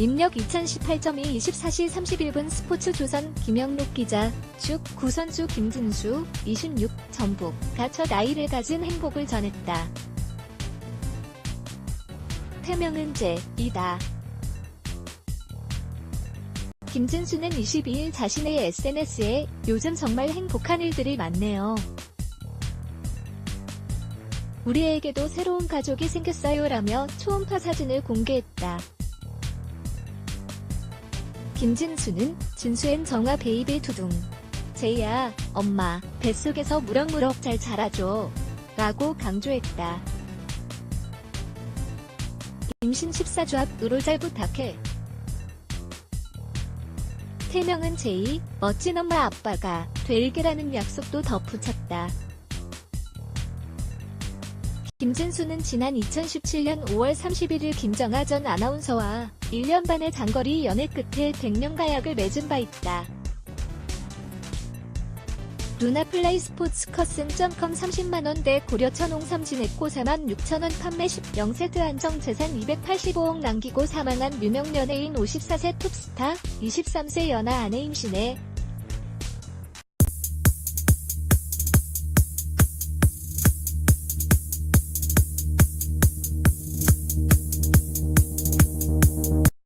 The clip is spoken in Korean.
입력 2018.2 24시 31분 스포츠 조선 김영록 기자 축 구선수 김진수 26 전북 가첫 나이를 가진 행복을 전했다. 태명은 제2다. 김진수는 22일 자신의 SNS에 요즘 정말 행복한 일들이 많네요. 우리에게도 새로운 가족이 생겼어요 라며 초음파 사진을 공개했다. 김진수는 진수엔 정화 베이비 두둥. 제이야, 엄마, 뱃속에서 무럭무럭 잘 자라줘. 라고 강조했다. 임신 14주 앞으로 잘 부탁해. 태명은 제이, 멋진 엄마 아빠가 될게라는 약속도 덧붙였다. 김진수는 지난 2017년 5월 31일 김정아 전 아나운서와 1년 반의 장거리 연애 끝에 백년가약을 맺은 바 있다. 루나플라이 스포츠 커슨.com 30만원대 고려천 홍삼 진액고 4만 6천원 판매 10 0세트 한정 재산 285억 남기고 사망한 유명 연예인 54세 톱스타 23세 연하 아내 임신해